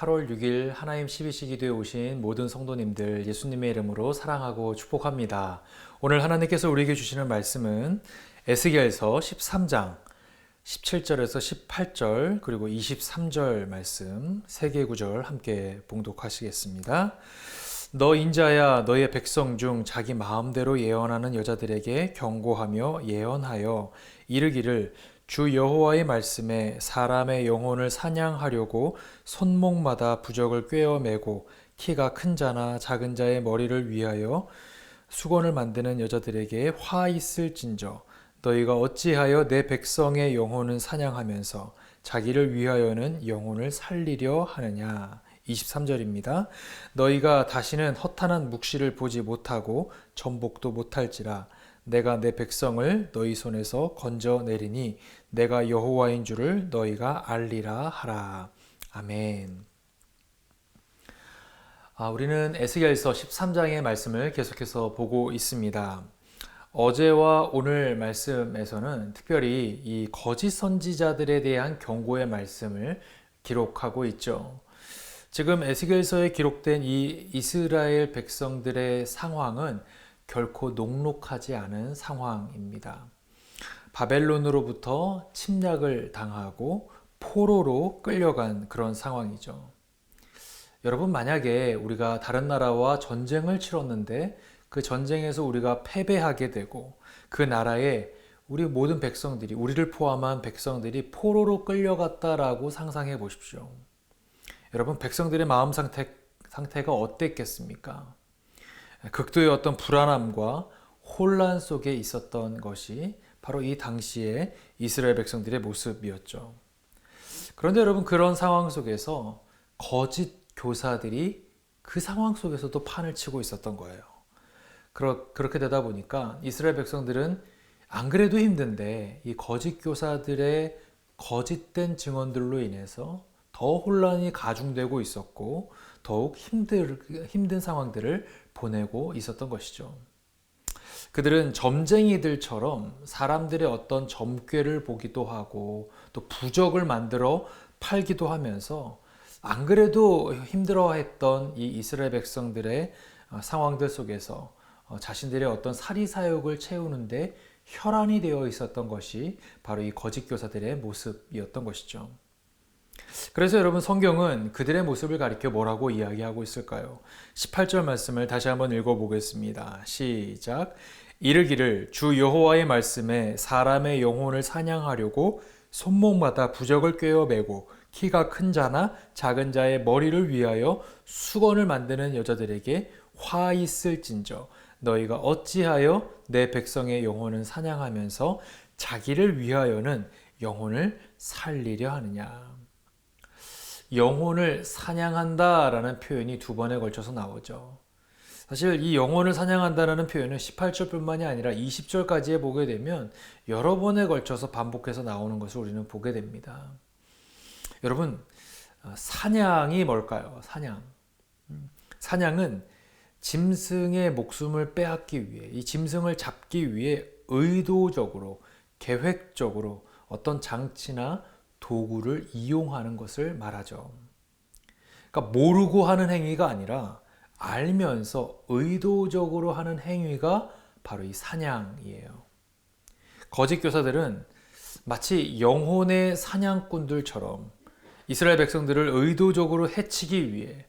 8월 6일 하나님 12시 기도에 오신 모든 성도님들 예수님의 이름으로 사랑하고 축복합니다. 오늘 하나님께서 우리에게 주시는 말씀은 에스겔서 13장 17절에서 18절 그리고 23절 말씀 세 개 구절 함께 봉독하시겠습니다. 너 인자야 너의 백성 중 자기 마음대로 예언하는 여자들에게 경고하며 예언하여 이르기를 주 여호와의 말씀에 사람의 영혼을 사냥하려고 손목마다 부적을 꿰어매고 키가 큰 자나 작은 자의 머리를 위하여 수건을 만드는 여자들에게 화 있을진저. 너희가 어찌하여 내 백성의 영혼을 사냥하면서 자기를 위하여는 영혼을 살리려 하느냐? 23절입니다. 너희가 다시는 허탄한 묵시를 보지 못하고 전복도 못할지라 내가 내 백성을 너희 손에서 건져내리니 내가 여호와인 줄을 너희가 알리라 하라. 아멘. 아, 우리는 에스겔서 13장의 말씀을 계속해서 보고 있습니다. 어제와 오늘 말씀에서는 특별히 이 거짓 선지자들에 대한 경고의 말씀을 기록하고 있죠. 지금 에스겔서에 기록된 이 이스라엘 백성들의 상황은 결코 녹록하지 않은 상황입니다. 바벨론으로부터 침략을 당하고 포로로 끌려간 그런 상황이죠. 여러분, 만약에 우리가 다른 나라와 전쟁을 치렀는데 그 전쟁에서 우리가 패배하게 되고 그 나라에 우리 모든 백성들이, 우리를 포함한 백성들이 포로로 끌려갔다라고 상상해 보십시오. 여러분, 백성들의 마음 상태, 상태가 어땠겠습니까? 극도의 어떤 불안함과 혼란 속에 있었던 것이 바로 이 당시에 이스라엘 백성들의 모습이었죠. 그런데 여러분 그런 상황 속에서 거짓 교사들이 그 상황 속에서도 판을 치고 있었던 거예요. 그러, 그렇게 되다 보니까 이스라엘 백성들은 안 그래도 힘든데 이 거짓 교사들의 거짓된 증언들로 인해서 더 혼란이 가중되고 있었고 더욱 힘들, 힘든 상황들을 보내고 있었던 것이죠. 그들은 점쟁이들처럼 사람들의 어떤 점괘를 보기도 하고 또 부적을 만들어 팔기도 하면서 안 그래도 힘들어했던 이 이스라엘 백성들의 어, 상황들 속에서 어, 자신들의 어떤 사리사욕을 채우는데 혈안이 되어 있었던 것이 바로 이 거짓 교사들의 모습이었던 것이죠. 그래서 여러분 성경은 그들의 모습을 가리켜 뭐라고 이야기하고 있을까요? 18절 말씀을 다시 한번 읽어보겠습니다. 시작. 이르기를 주 여호와의 말씀에 사람의 영혼을 사냥하려고 손목마다 부적을 꿰어 매고 키가 큰 자나 작은 자의 머리를 위하여 수건을 만드는 여자들에게 화 있을진저 너희가 어찌하여 내 백성의 영혼을 사냥하면서 자기를 위하여는 영혼을 살리려 하느냐. 영혼을 사냥한다라는 표현이 두 번에 걸쳐서 나오죠. 사실 이 영혼을 사냥한다라는 표현은 18절뿐만이 아니라 20절까지에 보게 되면 여러 번에 걸쳐서 반복해서 나오는 것을 우리는 보게 됩니다. 여러분, 어, 사냥이 뭘까요? 사냥. 음, 사냥은 짐승의 목숨을 빼앗기 위해, 이 짐승을 잡기 위해 의도적으로, 계획적으로 어떤 장치나 도구를 이용하는 것을 말하죠. 그러니까 모르고 하는 행위가 아니라 알면서 의도적으로 하는 행위가 바로 이 사냥이에요. 거짓 교사들은 마치 영혼의 사냥꾼들처럼 이스라엘 백성들을 의도적으로 해치기 위해,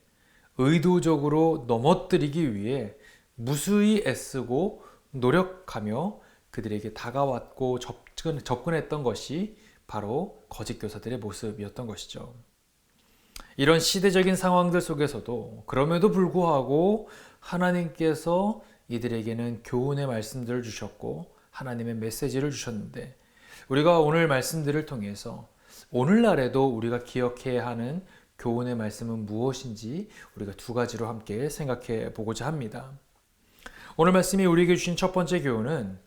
의도적으로 넘어뜨리기 위해 무수히 애쓰고 노력하며 그들에게 다가왔고 접근, 접근했던 것이 바로 거짓 교사들의 모습이었던 것이죠. 이런 시대적인 상황들 속에서도 그럼에도 불구하고 하나님께서 이들에게는 교훈의 말씀들을 주셨고 하나님의 메시지를 주셨는데 우리가 오늘 말씀들을 통해서 오늘날에도 우리가 기억해야 하는 교훈의 말씀은 무엇인지 우리가 두 가지로 함께 생각해 보고자 합니다. 오늘 말씀이 우리에게 주신 첫 번째 교훈은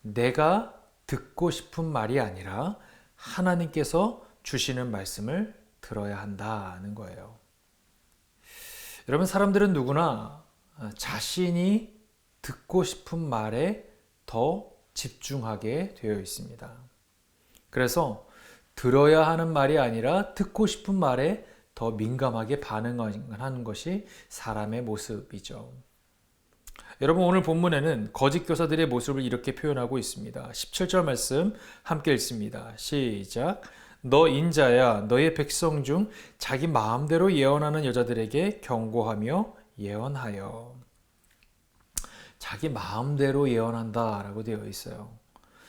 내가 듣고 싶은 말이 아니라 하나님께서 주시는 말씀을 들어야 한다는 거예요. 여러분, 사람들은 누구나 자신이 듣고 싶은 말에 더 집중하게 되어 있습니다. 그래서 들어야 하는 말이 아니라 듣고 싶은 말에 더 민감하게 반응하는 것이 사람의 모습이죠. 여러분 오늘 본문에는 거짓 교사들의 모습을 이렇게 표현하고 있습니다. 17절 말씀 함께 읽습니다. 시작. 너 인자야 너의 백성 중 자기 마음대로 예언하는 여자들에게 경고하며 예언하여. 자기 마음대로 예언한다라고 되어 있어요.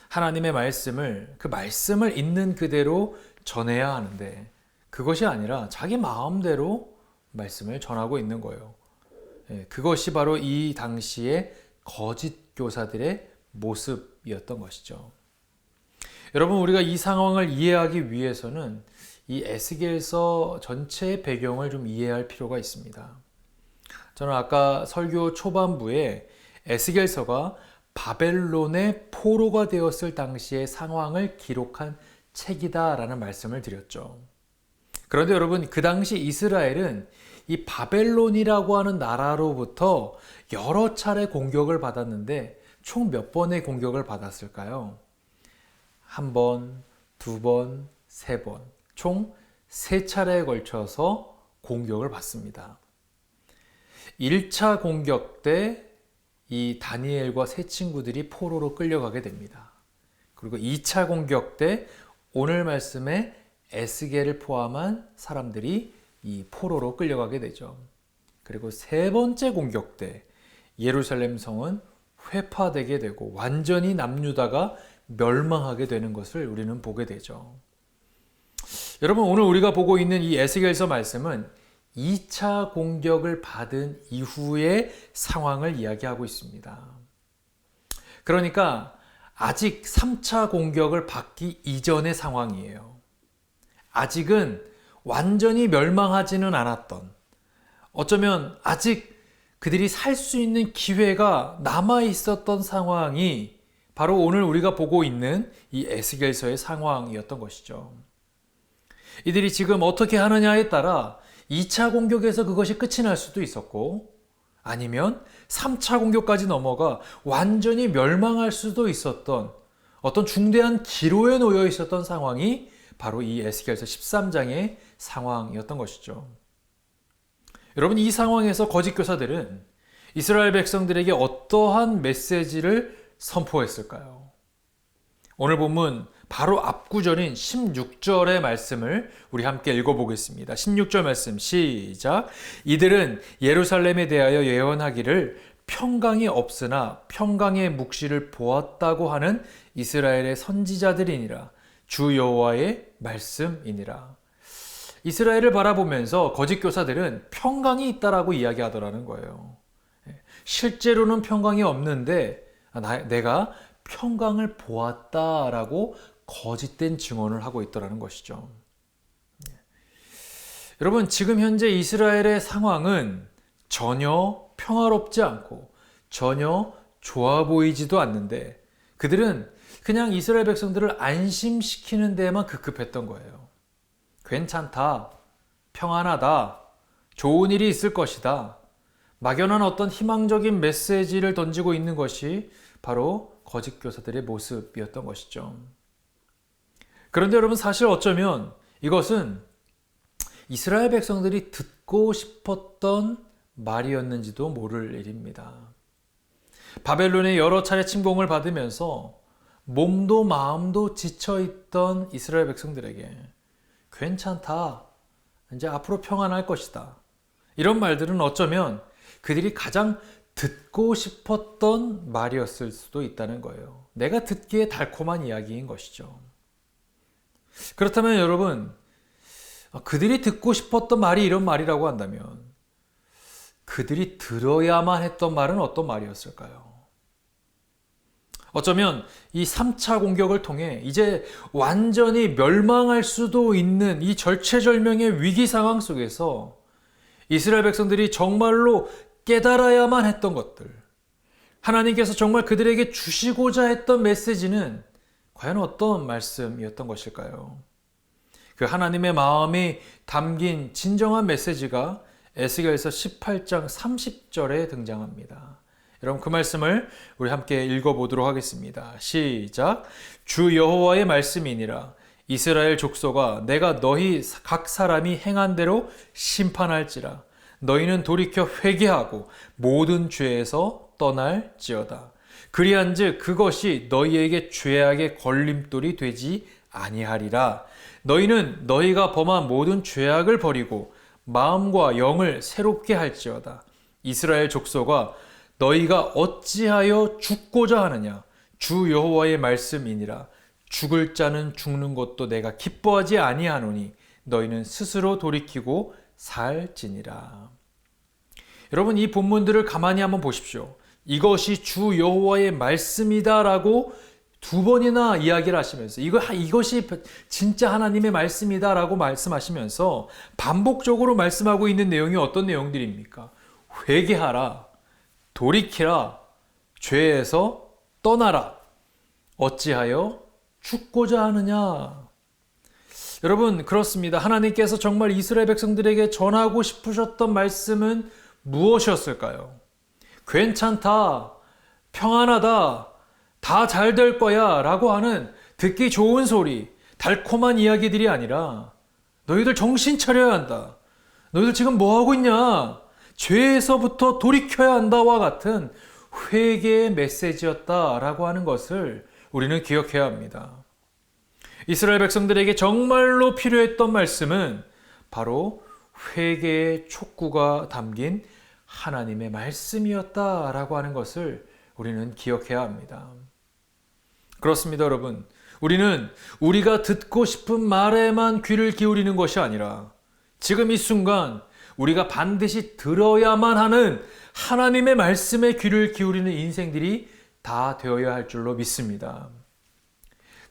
하나님의 말씀을 그 말씀을 있는 그대로 전해야 하는데 그것이 아니라 자기 마음대로 말씀을 전하고 있는 거예요. 예, 그것이 바로 이 당시의 거짓 교사들의 모습이었던 것이죠. 여러분 우리가 이 상황을 이해하기 위해서는 이 에스겔서 전체의 배경을 좀 이해할 필요가 있습니다. 저는 아까 설교 초반부에 에스겔서가 바벨론의 포로가 되었을 당시의 상황을 기록한 책이다라는 말씀을 드렸죠. 그런데 여러분 그 당시 이스라엘은 이 바벨론이라고 하는 나라로부터 여러 차례 공격을 받았는데 총 몇 번의 공격을 받았을까요? 한 번, 두 번, 세 번. 총 세 차례에 걸쳐서 공격을 받습니다. 1차 공격 때 이 다니엘과 세 친구들이 포로로 끌려가게 됩니다. 그리고 2차 공격 때 오늘 말씀에 에스겔을 포함한 사람들이 이 포로로 끌려가게 되죠. 그리고 세 번째 공격 때 예루살렘 성은 회파되게 되고 완전히 남유다가 멸망하게 되는 것을 우리는 보게 되죠. 여러분 오늘 우리가 보고 있는 이 에스겔서 말씀은 2차 공격을 받은 이후의 상황을 이야기하고 있습니다. 그러니까 아직 3차 공격을 받기 이전의 상황이에요. 아직은 완전히 멸망하지는 않았던, 어쩌면 아직 그들이 살 수 있는 기회가 남아 있었던 상황이 바로 오늘 우리가 보고 있는 이 에스겔서의 상황이었던 것이죠. 이들이 지금 어떻게 하느냐에 따라 2차 공격에서 그것이 끝이 날 수도 있었고, 아니면 3차 공격까지 넘어가 완전히 멸망할 수도 있었던 어떤 중대한 기로에 놓여 있었던 상황이 바로 이 에스겔서 13장의 상황이었던 것이죠. 여러분 이 상황에서 거짓 교사들은 이스라엘 백성들에게 어떠한 메시지를 선포했을까요? 오늘 본문 바로 앞구절인 16절의 말씀을 우리 함께 읽어보겠습니다. 16절 말씀 시작. 이들은 예루살렘에 대하여 예언하기를 평강이 없으나 평강의 묵시를 보았다고 하는 이스라엘의 선지자들이니라. 주 여호와의 말씀이니라. 이스라엘을 바라보면서 거짓 교사들은 평강이 있다라고 이야기하더라는 거예요. 실제로는 평강이 없는데 내가 평강을 보았다라고 거짓된 증언을 하고 있더라는 것이죠. 여러분, 지금 현재 이스라엘의 상황은 전혀 평화롭지 않고 전혀 좋아 보이지도 않는데 그들은 그냥 이스라엘 백성들을 안심시키는 데에만 급급했던 거예요. 괜찮다. 평안하다. 좋은 일이 있을 것이다. 막연한 어떤 희망적인 메시지를 던지고 있는 것이 바로 거짓 교사들의 모습이었던 것이죠. 그런데 여러분 사실 어쩌면 이것은 이스라엘 백성들이 듣고 싶었던 말이었는지도 모를 일입니다. 바벨론의 여러 차례 침공을 받으면서 몸도 마음도 지쳐 있던 이스라엘 백성들에게 괜찮다. 이제 앞으로 평안할 것이다. 이런 말들은 어쩌면 그들이 가장 듣고 싶었던 말이었을 수도 있다는 거예요. 내가 듣기에 달콤한 이야기인 것이죠. 그렇다면 여러분, 그들이 듣고 싶었던 말이 이런 말이라고 한다면 그들이 들어야만 했던 말은 어떤 말이었을까요? 어쩌면 이 3차 공격을 통해 이제 완전히 멸망할 수도 있는 이 절체절명의 위기 상황 속에서 이스라엘 백성들이 정말로 깨달아야만 했던 것들, 하나님께서 정말 그들에게 주시고자 했던 메시지는 과연 어떤 말씀이었던 것일까요? 그 하나님의 마음이 담긴 진정한 메시지가 에스겔서 18장 30절에 등장합니다. 여러분 그 말씀을 우리 함께 읽어보도록 하겠습니다. 시작. 주 여호와의 말씀이니라. 이스라엘 족속아 내가 너희 각 사람이 행한 대로 심판할지라 너희는 돌이켜 회개하고 모든 죄에서 떠날지어다 그리한즉 그것이 너희에게 죄악의 걸림돌이 되지 아니하리라 너희는 너희가 범한 모든 죄악을 버리고 마음과 영을 새롭게 할지어다 이스라엘 족속아 너희가 어찌하여 죽고자 하느냐 주 여호와의 말씀이니라 죽을 자는 죽는 것도 내가 기뻐하지 아니하노니 너희는 스스로 돌이키고 살지니라. 여러분 이 본문들을 가만히 한번 보십시오. 이것이 주 여호와의 말씀이다라고 두 번이나 이야기를 하시면서 이거 이것이 진짜 하나님의 말씀이다라고 말씀하시면서 반복적으로 말씀하고 있는 내용이 어떤 내용들입니까? 회개하라, 돌이키라, 죄에서 떠나라. 어찌하여 죽고자 하느냐? 여러분, 그렇습니다. 하나님께서 정말 이스라엘 백성들에게 전하고 싶으셨던 말씀은 무엇이었을까요? 괜찮다, 평안하다, 다 잘 될 거야 라고 하는 듣기 좋은 소리, 달콤한 이야기들이 아니라 너희들 정신 차려야 한다. 너희들 지금 뭐 하고 있냐? 죄에서부터 돌이켜야 한다와 같은 회개의 메시지였다라고 하는 것을 우리는 기억해야 합니다. 이스라엘 백성들에게 정말로 필요했던 말씀은 바로 회개의 촉구가 담긴 하나님의 말씀이었다라고 하는 것을 우리는 기억해야 합니다. 그렇습니다, 여러분. 우리는 우리가 듣고 싶은 말에만 귀를 기울이는 것이 아니라 지금 이 순간 우리가 반드시 들어야만 하는 하나님의 말씀에 귀를 기울이는 인생들이 다 되어야 할 줄로 믿습니다.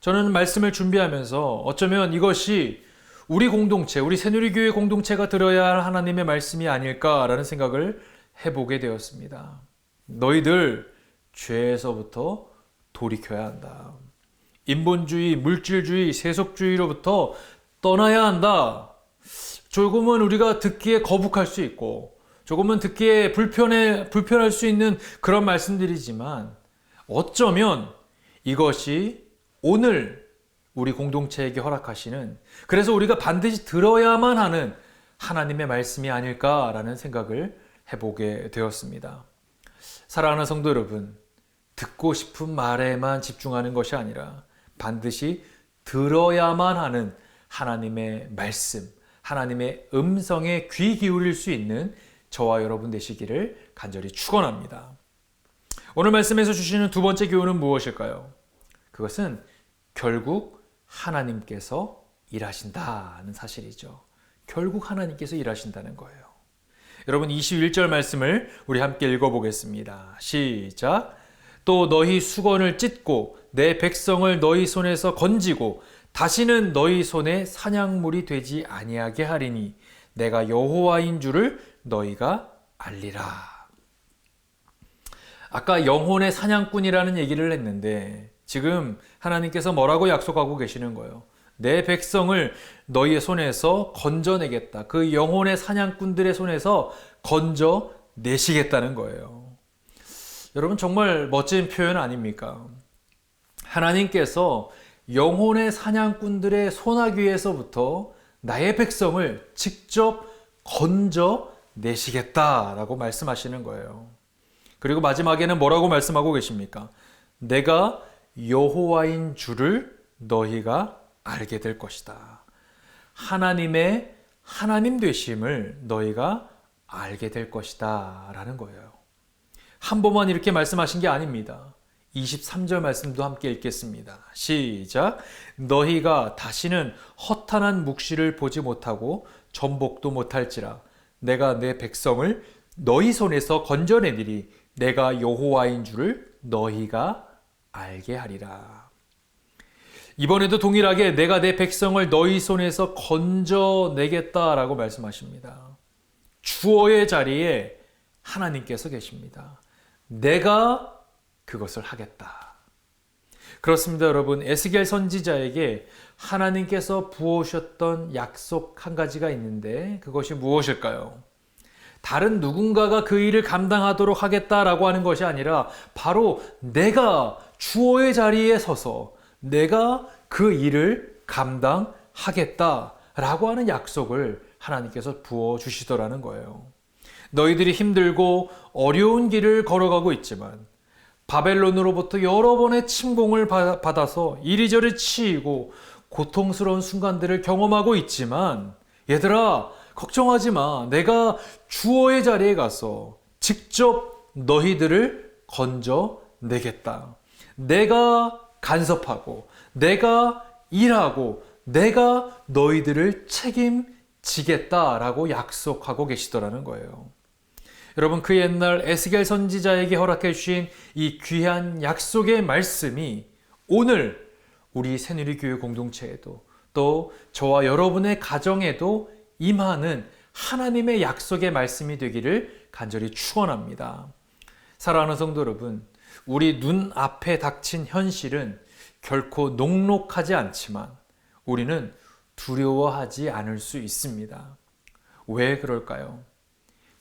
저는 말씀을 준비하면서 어쩌면 이것이 우리 공동체, 우리 새누리교회 공동체가 들어야 할 하나님의 말씀이 아닐까라는 생각을 해보게 되었습니다. 너희들 죄에서부터 돌이켜야 한다. 인본주의, 물질주의, 세속주의로부터 떠나야 한다. 조금은 우리가 듣기에 거북할 수 있고, 조금은 듣기에 불편해, 불편할 수 있는 그런 말씀들이지만, 어쩌면 이것이 오늘 우리 공동체에게 허락하시는 그래서 우리가 반드시 들어야만 하는 하나님의 말씀이 아닐까라는 생각을 해보게 되었습니다. 사랑하는 성도 여러분, 듣고 싶은 말에만 집중하는 것이 아니라 반드시 들어야만 하는 하나님의 말씀, 하나님의 음성에 귀 기울일 수 있는 저와 여러분 되시기를 간절히 축원합니다. 오늘 말씀에서 주시는 두 번째 교훈은 무엇일까요? 그것은 결국 하나님께서 일하신다는 사실이죠. 결국 하나님께서 일하신다는 거예요. 여러분 21절 말씀을 우리 함께 읽어보겠습니다. 시작. 또 너희 수건을 찢고 내 백성을 너희 손에서 건지고 다시는 너희 손에 사냥물이 되지 아니하게 하리니 내가 여호와인 줄을 너희가 알리라. 아까 영혼의 사냥꾼이라는 얘기를 했는데 지금 하나님께서 뭐라고 약속하고 계시는 거예요? 내 백성을 너희의 손에서 건져내겠다. 그 영혼의 사냥꾼들의 손에서 건져내시겠다는 거예요. 여러분 정말 멋진 표현 아닙니까? 하나님께서 영혼의 사냥꾼들의 소나귀에서부터 나의 백성을 직접 건져 내시겠다라고 말씀하시는 거예요. 그리고 마지막에는 뭐라고 말씀하고 계십니까? 내가 여호와인 줄을 너희가 알게 될 것이다. 하나님의 하나님 되심을 너희가 알게 될 것이다. 라는 거예요. 한 번만 이렇게 말씀하신 게 아닙니다. 23절 말씀도 함께 읽겠습니다. 시작. 너희가 다시는 허탄한 묵시를 보지 못하고 전복도 못할지라 내가 내 백성을 너희 손에서 건져내리리 내가 여호와인 줄을 너희가 알게 하리라. 이번에도 동일하게 내가 내 백성을 너희 손에서 건져내겠다라고 말씀하십니다. 주어의 자리에 하나님께서 계십니다. 내가 그것을 하겠다. 그렇습니다, 여러분. 에스겔 선지자에게 하나님께서 부어오셨던 약속 한 가지가 있는데 그것이 무엇일까요? 다른 누군가가 그 일을 감당하도록 하겠다라고 하는 것이 아니라 바로 내가 주어의 자리에 서서 내가 그 일을 감당하겠다라고 하는 약속을 하나님께서 부어 주시더라는 거예요. 너희들이 힘들고 어려운 길을 걸어가고 있지만 바벨론으로부터 여러 번의 침공을 받- 받아서 이리저리 치이고 고통스러운 순간들을 경험하고 있지만 얘들아 걱정하지 마. 내가 주어의 자리에 가서 직접 너희들을 건져 내겠다. 내가 간섭하고 내가 일하고 내가 너희들을 책임지겠다라고 약속하고 계시더라는 거예요. 여러분 그 옛날 에스겔 선지자에게 허락해 주신 이 귀한 약속의 말씀이 오늘 우리 새누리 교회 공동체에도 또 저와 여러분의 가정에도 임하는 하나님의 약속의 말씀이 되기를 간절히 축원합니다. 사랑하는 성도 여러분, 우리 눈 앞에 닥친 현실은 결코 녹록하지 않지만 우리는 두려워하지 않을 수 있습니다. 왜 그럴까요?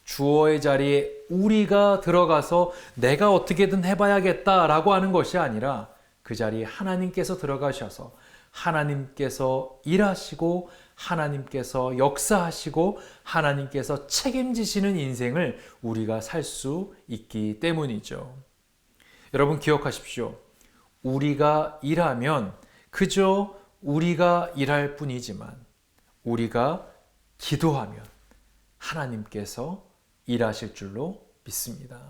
주어의 자리에 우리가 들어가서 내가 어떻게든 해봐야겠다라고 하는 것이 아니라 그 자리에 하나님께서 들어가셔서 하나님께서 일하시고 하나님께서 역사하시고 하나님께서 책임지시는 인생을 우리가 살 수 있기 때문이죠. 여러분 기억하십시오. 우리가 일하면 그저 우리가 일할 뿐이지만 우리가 기도하면 하나님께서 일하실 줄로 믿습니다.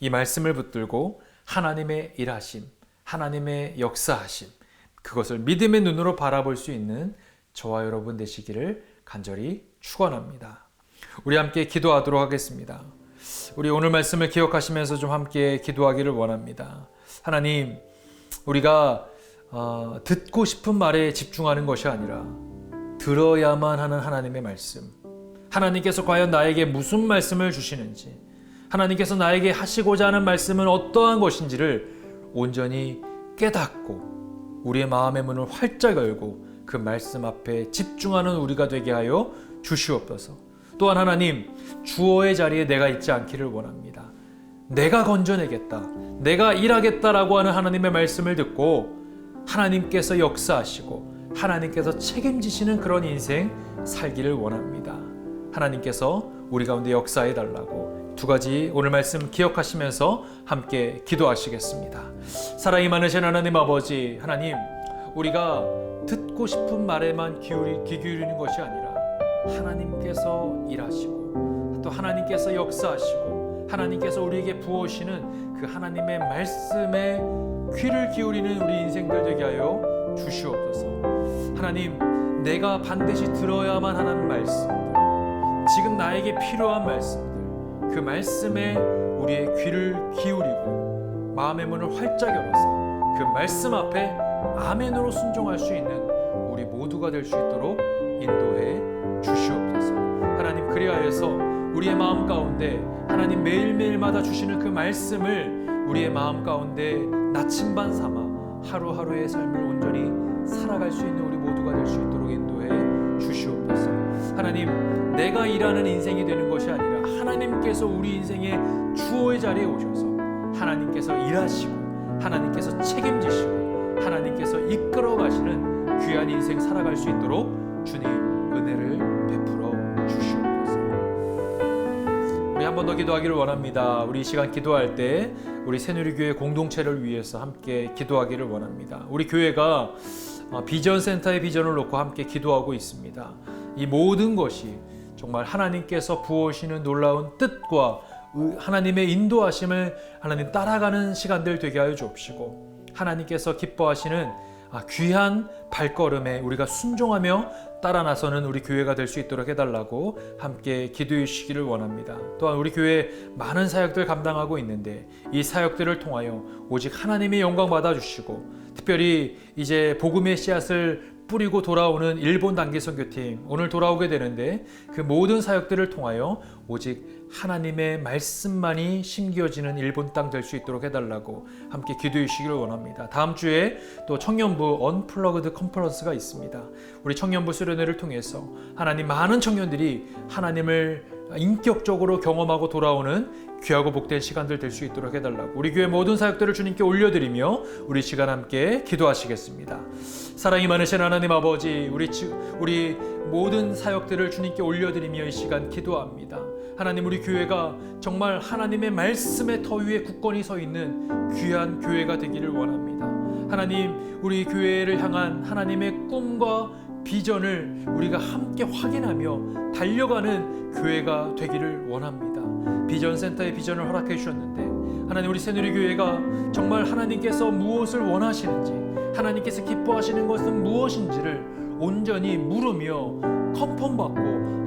이 말씀을 붙들고 하나님의 일하심, 하나님의 역사하심, 그것을 믿음의 눈으로 바라볼 수 있는 저와 여러분 되시기를 간절히 축원합니다. 우리 함께 기도하도록 하겠습니다. 우리 오늘 말씀을 기억하시면서 좀 함께 기도하기를 원합니다. 하나님, 우리가 어, 듣고 싶은 말에 집중하는 것이 아니라 들어야만 하는 하나님의 말씀. 하나님께서 과연 나에게 무슨 말씀을 주시는지, 하나님께서 나에게 하시고자 하는 말씀은 어떠한 것인지를 온전히 깨닫고 우리의 마음의 문을 활짝 열고 그 말씀 앞에 집중하는 우리가 되게 하여 주시옵소서. 또한 하나님, 주어의 자리에 내가 있지 않기를 원합니다. 내가 건져내겠다. 내가 일하겠다라고 하는 하나님의 말씀을 듣고 하나님께서 역사하시고 하나님께서 책임지시는 그런 인생 살기를 원합니다. 하나님께서 우리 가운데 역사해 달라고 두 가지 오늘 말씀 기억하시면서 함께 기도하시겠습니다. 사랑이 많으신 하나님 아버지, 하나님, 우리가 듣고 싶은 말에만 기울이, 귀 기울이는 것이 아니라 하나님께서 일하시고 또 하나님께서 역사하시고 하나님께서 우리에게 부어시는 그 하나님의 말씀에 귀를 기울이는 우리 인생들 되게 하여 주시옵소서. 하나님, 내가 반드시 들어야만 하는 말씀들, 지금 나에게 필요한 말씀들, 그 말씀에 우리의 귀를 기울이고 마음의 문을 활짝 열어서 그 말씀 앞에 아멘으로 순종할 수 있는 우리 모두가 될 수 있도록 인도해 주시옵소서. 하나님 그리하여서 우리의 마음 가운데 하나님 매일매일마다 주시는 그 말씀을 우리의 마음 가운데 나침반 삼아 하루하루의 삶을 온전히 살아갈 수 있는 우리 모두가 될 수 있도록 인도해 주시옵소서. 하나님, 내가 일하는 인생이 되는 것이 아니라 하나님께서 우리 인생의 주어의 자리에 오셔서 하나님께서 일하시고 하나님께서 책임지시고 하나님께서 이끌어 가시는 귀한 인생 살아갈 수 있도록 주님 은혜를 베풀어 주시옵소서. 우리 한 번 더 기도하기를 원합니다. 우리 이 시간 기도할 때 우리 새누리교회 공동체를 위해서 함께 기도하기를 원합니다. 우리 교회가 어, 비전 센터의 비전을 놓고 함께 기도하고 있습니다. 이 모든 것이 정말 하나님께서 부어오시는 놀라운 뜻과 의- 하나님의 인도하심을 하나님 따라가는 시간들 되게 하여 주옵시고 하나님께서 기뻐하시는 아, 귀한 발걸음에 우리가 순종하며 따라 나서는 우리 교회가 될 수 있도록 해달라고 함께 기도해 주시기를 원합니다. 또한 우리 교회 많은 사역들 감당하고 있는데 이 사역들을 통하여 오직 하나님의 영광 받아 주시고 특별히 이제 복음의 씨앗을 뿌리고 돌아오는 일본 단기 선교팀 오늘 돌아오게 되는데 그 모든 사역들을 통하여 오직 하나님의 말씀만이 심겨지는 일본 땅 될 수 있도록 해달라고 함께 기도해 주시기를 원합니다. 다음 주에 또 청년부 언플러그드 컨퍼런스가 있습니다. 우리 청년부 수련회를 통해서 하나님 많은 청년들이 하나님을 인격적으로 경험하고 돌아오는 귀하고 복된 시간들 될 수 있도록 해달라고 우리 교회 모든 사역들을 주님께 올려드리며 우리 시간 함께 기도하시겠습니다. 사랑이 많으신 하나님 아버지 우리 지- 우리 모든 사역들을 주님께 올려드리며 이 시간 기도합니다. 하나님 우리 교회가 정말 하나님의 말씀의 터 위에 굳건히 서 있는 귀한 교회가 되기를 원합니다. 하나님 우리 교회를 향한 하나님의 꿈과 비전을 우리가 함께 확인하며 달려가는 교회가 되기를 원합니다. 비전 센터의 비전을 허락해 주셨는데 하나님 우리 새누리 교회가 정말 하나님께서 무엇을 원하시는지 하나님께서 기뻐하시는 것은 무엇인지를 온전히 물으며 컨펌받고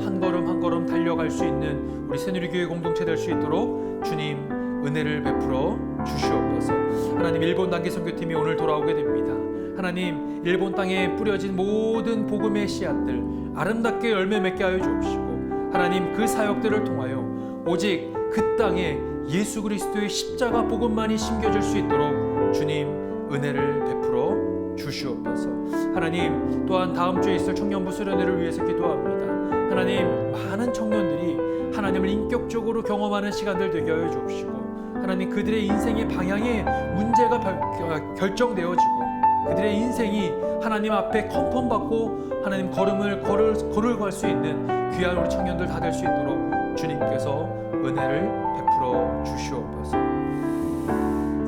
한 걸음 한 걸음 달려갈 수 있는 우리 새누리 교회 공동체 될 수 있도록 주님 은혜를 베풀어 주시옵소서. 하나님 일본 단기 선교팀이 오늘 돌아오게 됩니다. 하나님 일본 땅에 뿌려진 모든 복음의 씨앗들 아름답게 열매 맺게 하여 주옵시고 하나님 그 사역들을 통하여 오직 그 땅에 예수 그리스도의 십자가 복음만이 심겨질 수 있도록 주님 은혜를 베풀어 주시옵소서. 하나님 또한 다음 주에 있을 청년부 수련회를 위해서 기도합니다. 하나님 많은 청년들이 하나님을 인격적으로 경험하는 시간들 되게 하여 주옵시고 하나님 그들의 인생의 방향에 문제가 결정되어지고 그들의 인생이 하나님 앞에 컨펌 받고 하나님 걸음을 걸을 걸을 갈수 있는 귀한 우리 청년들 다 될 수 있도록 주님께서 은혜를 베풀어 주시옵소서.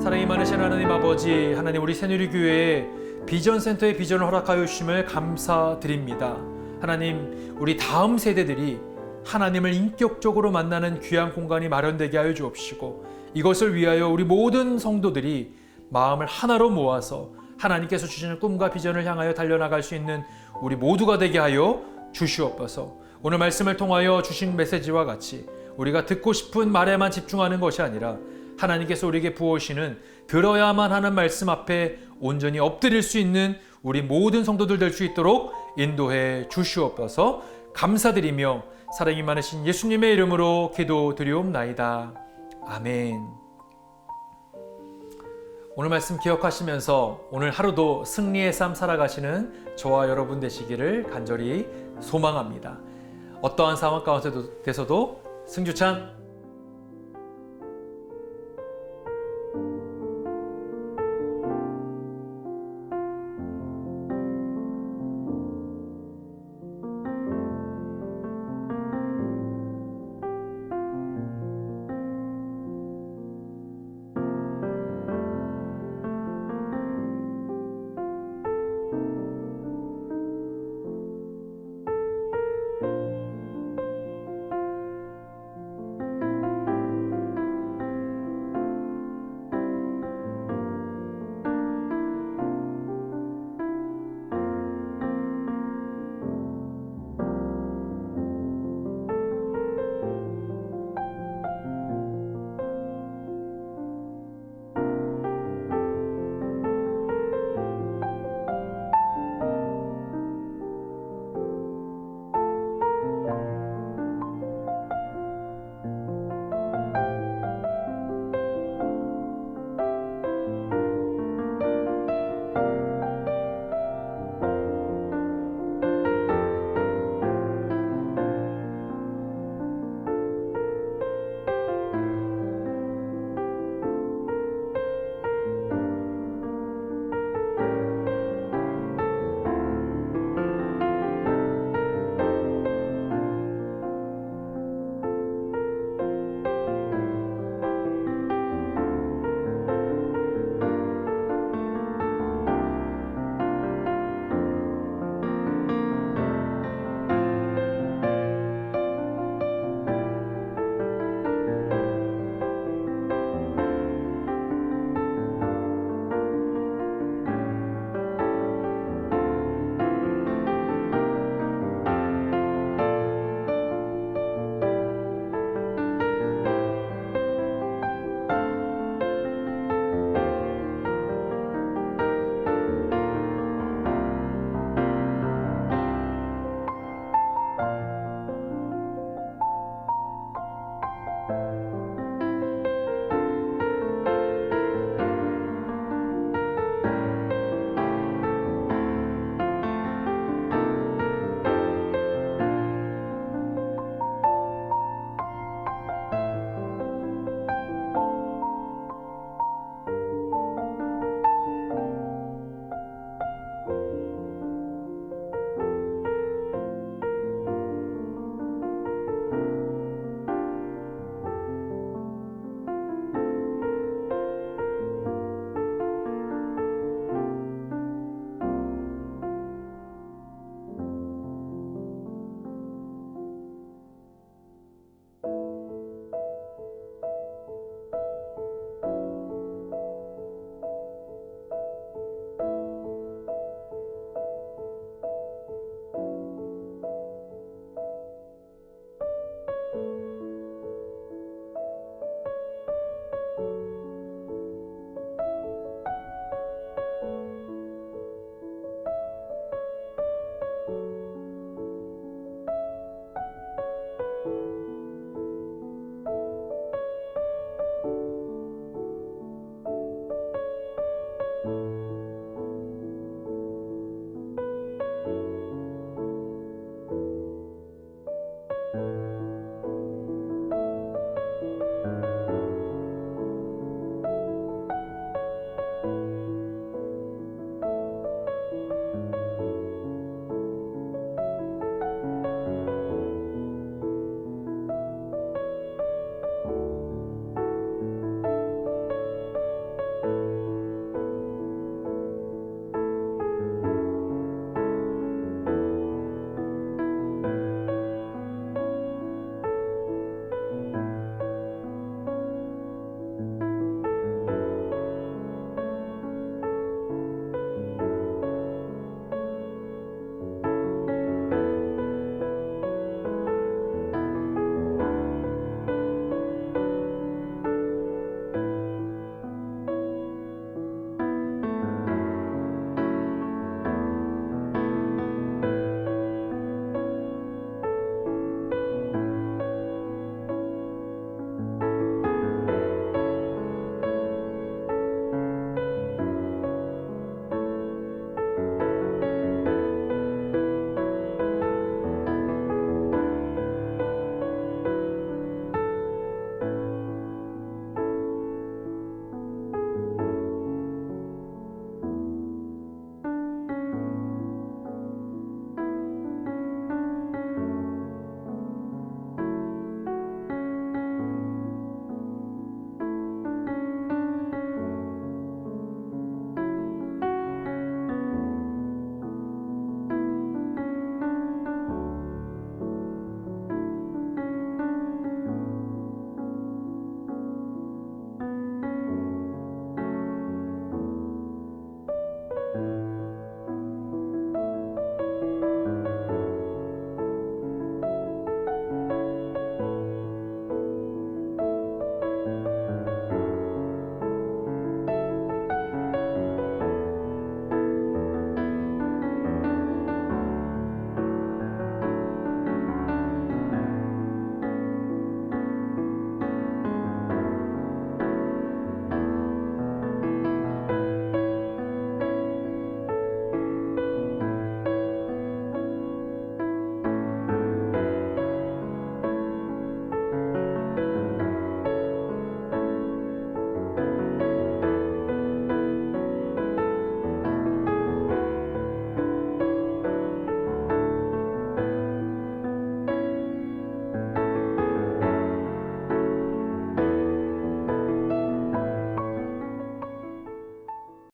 사랑이 많으신 하나님 아버지, 하나님 우리 새누리 교회에 비전 센터의 비전을 허락하여 주심을 감사드립니다. 하나님 우리 다음 세대들이 하나님을 인격적으로 만나는 귀한 공간이 마련되게 하여 주옵시고 이것을 위하여 우리 모든 성도들이 마음을 하나로 모아서 하나님께서 주시는 꿈과 비전을 향하여 달려나갈 수 있는 우리 모두가 되게 하여 주시옵소서. 오늘 말씀을 통하여 주신 메시지와 같이 우리가 듣고 싶은 말에만 집중하는 것이 아니라 하나님께서 우리에게 부어오시는 들어야만 하는 말씀 앞에 온전히 엎드릴 수 있는 우리 모든 성도들 될 수 있도록 인도해 주시옵소서 감사드리며 사랑이 많으신 예수님의 이름으로 기도드리옵나이다. 아멘. 오늘 말씀 기억하시면서 오늘 하루도 승리의 삶 살아가시는 저와 여러분 되시기를 간절히 소망합니다. 어떠한 상황 가운데서도 승주찬